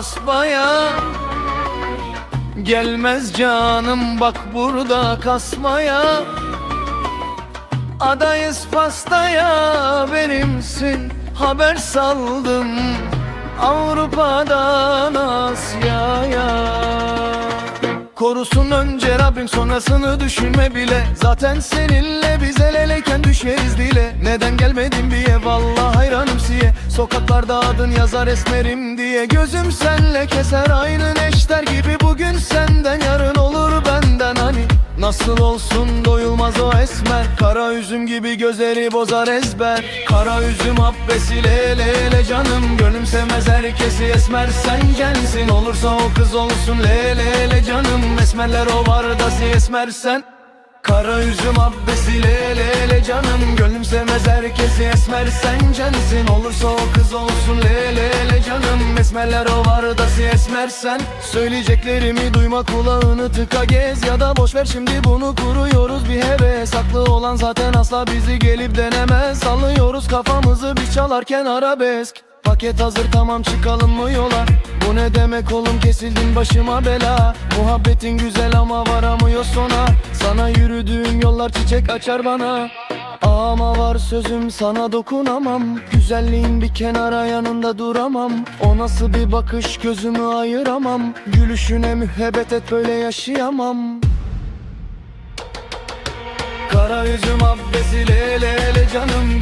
basmaya Gelmez canım bak burada kasmaya. Adayız pastaya benimsin haber saldım. Avrupa'dan Asya'ya. Korusun önce Rabbim sonrasını düşünme bile. Zaten seninle biz el eleyken düşeriz dile. Neden gelmedin ev? Valla hayranım siye Sokaklarda adın yazar esmerim diye Gözüm senle keser. Aynı neşter gibi Bugün senden yarın olur benden. Hani Nasıl olsun doyulmaz o esmer. Kara üzüm gibi gözleri bozar ezber. Kara üzüm habbesi lele le canım. Gönlüm sevmez herkesi esmer. Sen gelsin Olursa o kız olsun. Lele le canım. Esmerler o var da si esmer. Sen Kara üzüm habbesi lele le canım. Gönlüm sevmez herkesi esmer. Sen cansin Olursa o kız olsun. Lele le canım. Esmerler o var da si esmer. Sen Söyleyeceklerimi duyma kulağını tıka gez. Ya da boş ver şimdi bunu kuruyoruz bir heves. Saklı olan zaten asla bizi gelip denemez. Sallıyoruz kafamızı bir çalarken arabesk Paket hazır tamam çıkalım mı yola? Bu ne demek oğlum kesildin başıma bela. Muhabbetin güzel ama varamıyor sona. Sana yürüdüğüm yollar çiçek açar bana. Ama var sözüm sana dokunamam. Güzelliğin bir kenara yanında duramam. O nasıl bir bakış gözümü ayıramam. Gülüşüne mühebbet et böyle yaşayamam. Kara yüzüm abbesi lele le canım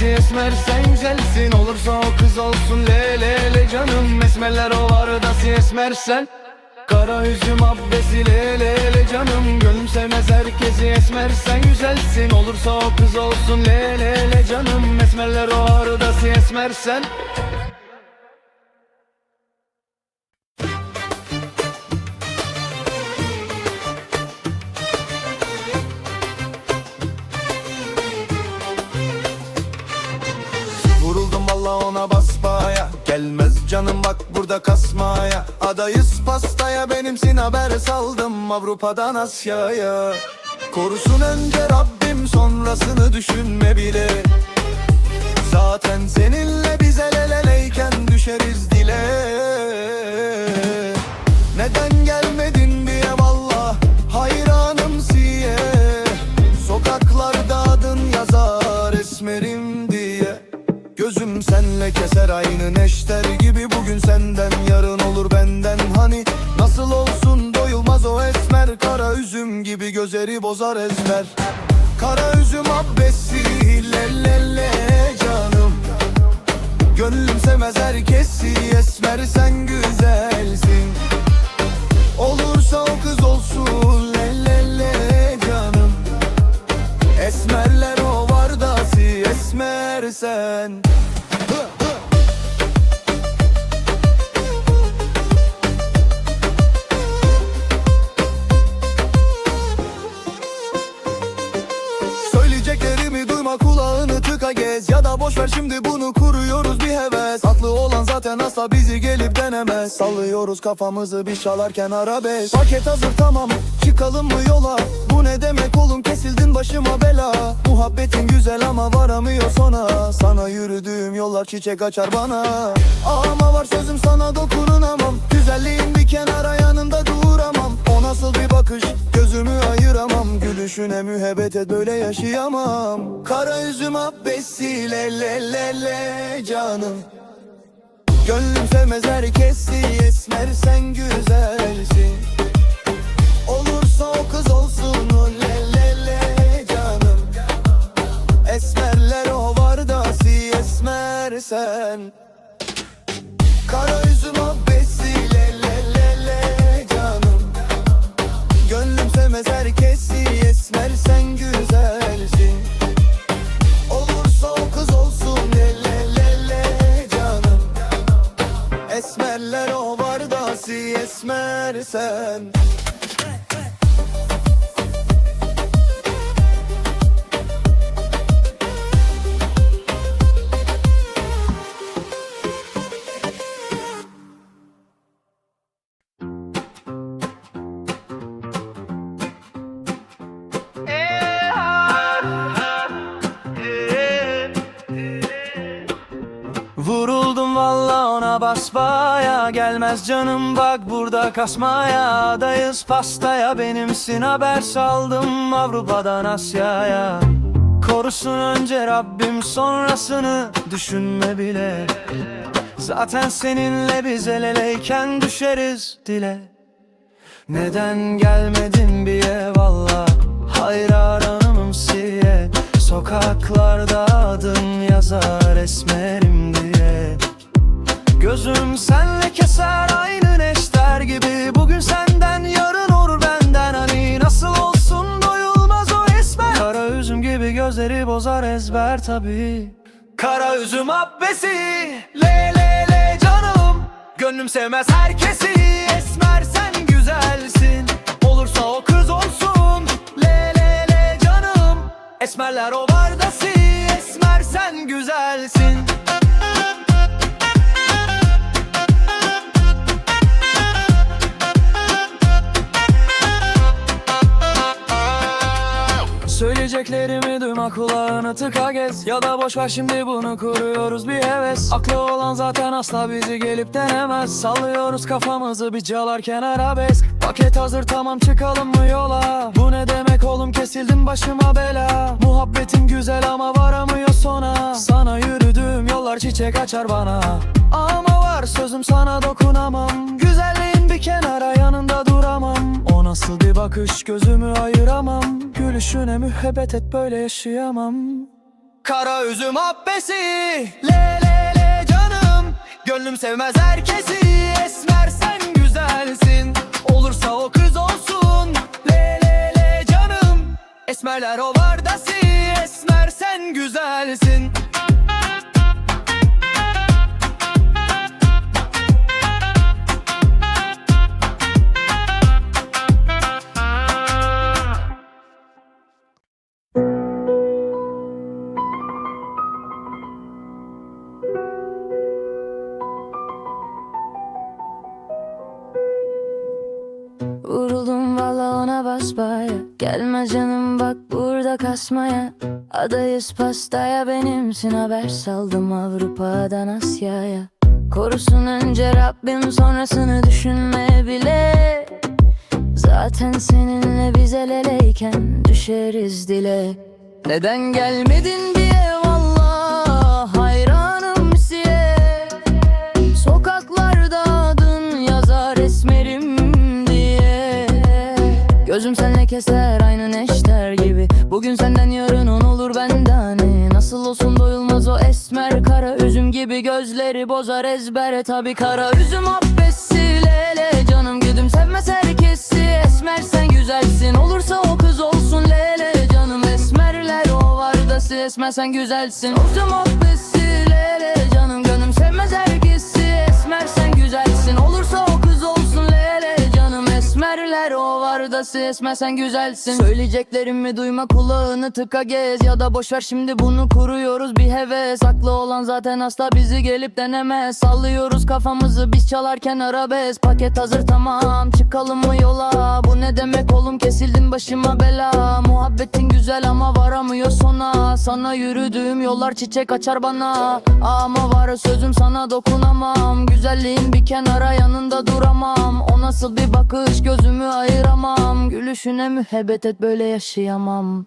Herkesi esmer sen güzelsin. Olursa o kız olsun. Lele le canım. Esmerler o var da si esmer sen Kara yüzüm abbesi lele le canım. Gönlüm sevmez herkesi esmer sen güzelsin. Olursa o kız olsun. Lele le canım. Esmerler o var da si esmer sen ona basmaya. Gelmez canım bak burada kasmaya. Adayız pastaya benimsin haber saldım Avrupa'dan Asya'ya. Korusun önce Rabbim sonrasını düşünme bile. Zaten seninle biz el el eleyken düşeriz dile. Neden gelmedin senle keser aynı neşter gibi Bugün senden yarın olur benden. Hani Nasıl olsun doyulmaz o esmer Kara üzüm gibi gözleri bozar ezber. Kara üzüm abbesi le le le canım. Gönlüm sevmez herkesi esmer sen güzelsin. Olursa o kız olsun le le le canım. Esmerler o var da si esmer sen. Söyleyeceklerimi duyma kulağını tıka gez. Ya da boş ver şimdi bunu kuruyoruz. Bir heves denemez Sallıyoruz kafamızı bir çalarken arabesk. Paket hazır tamam çıkalım mı yola? Bu ne demek oğlum kesildin başıma bela. Muhabbetin güzel ama varamıyor sona. Sana yürüdüğüm yollar çiçek açar bana. Ama var sözüm sana dokunamam. Güzelliğin bir kenara yanında duramam. O nasıl bir bakış gözümü ayıramam. Gülüşüne mühebbet et böyle yaşayamam. Kara üzüm abbesi le le le le canım Gönlüm sevmez herkesi esmer sen güzelsin. Olursa o kız olsun o le le le canım. Esmerler o var da si esmer sen. Kara üzüm abbesi le le le le canım. Gönlüm sevmez herkesi basbaya Gelmez canım bak burada kasmaya. Adayız pastaya benimsin haber saldım Avrupa'dan Asya'ya. Korusun önce Rabbim sonrasını düşünme bile. Zaten seninle biz el eleyken düşeriz dile. Neden gelmedin bir eyvallah Hayranım siye Sokaklarda adın yazar esmerim Gözüm senle keser aynı neşter gibi. Bugün senden yarın olur benden. Hani nasıl olsun doyulmaz o esmer. Kara üzüm gibi gözleri bozar ezber tabi Kara üzüm abbesi. Le le le canım. Gönlüm sevmez herkesi. Esmer sen güzelsin. Olursa o kız olsun. Le le le canım. Esmerler o vardası Esmer sen güzelsin Söyleyeceklerimi duyma kulağını tıka gez. Ya da boş ver şimdi bunu kuruyoruz bir heves. Aklı olan zaten asla bizi gelip denemez. Sallıyoruz kafamızı bir çalarken arabesk Paket hazır tamam çıkalım mı yola? Bu ne demek oğlum kesildim başıma bela. Muhabbetin güzel ama varamıyor sona. Sana yürüdüğüm yollar çiçek açar bana. Ama var sözüm sana dokunamam. Güzelliğin bir kenara yanında O nasıl bir bakış gözümü ayıramam. Gülüşüne mühebbet et böyle yaşayamam. Kara üzüm abbesi Le le le canım. Gönlüm sevmez herkesi Esmer sen güzelsin. Olursa o kız olsun Le le le canım. Esmerler o vardası Esmer sen güzelsin basbaya Gelme canım bak burada kasmaya. Adayız pastaya benimsin haber saldım Avrupa'dan Asya'ya. Korusun önce Rabbim sonrasını düşünme bile. Zaten seninle biz el eleyken düşeriz dile. Neden gelmedin diye keser aynı neşter gibi. Bugün senden yarın on olur benden. Hani Nasıl olsun doyulmaz o esmer kara üzüm gibi. Gözleri bozar ezber tabi kara üzüm abbesi Lele canım güdüm sevmez herkesi. Esmer sen güzelsin olursa o kız olsun. Lele canım esmerler o vardası. Esmer sen güzelsin Üzüm abbesi Lele canım gönlüm sevmez o vardası Esmer sen güzelsin. Söyleyeceklerimi duyma kulağını tıka gez. Ya da boş ver şimdi bunu kuruyoruz bir heves. Aklı olan zaten asla bizi gelip denemez. Sallıyoruz kafamızı biz çalarken arabesk. Paket hazır tamam çıkalım mı yola. Bu ne demek oğlum kesildin başıma bela. Muhabbetin güzel ama varamıyor sona. Sana yürüdüğüm yollar çiçek açar bana. Ama var sözüm sana dokunamam. Güzelliğin bir kenara yanında duramam. O nasıl bir bakış gözümü ayıramam Gülüşüne mühebbet et böyle yaşayamam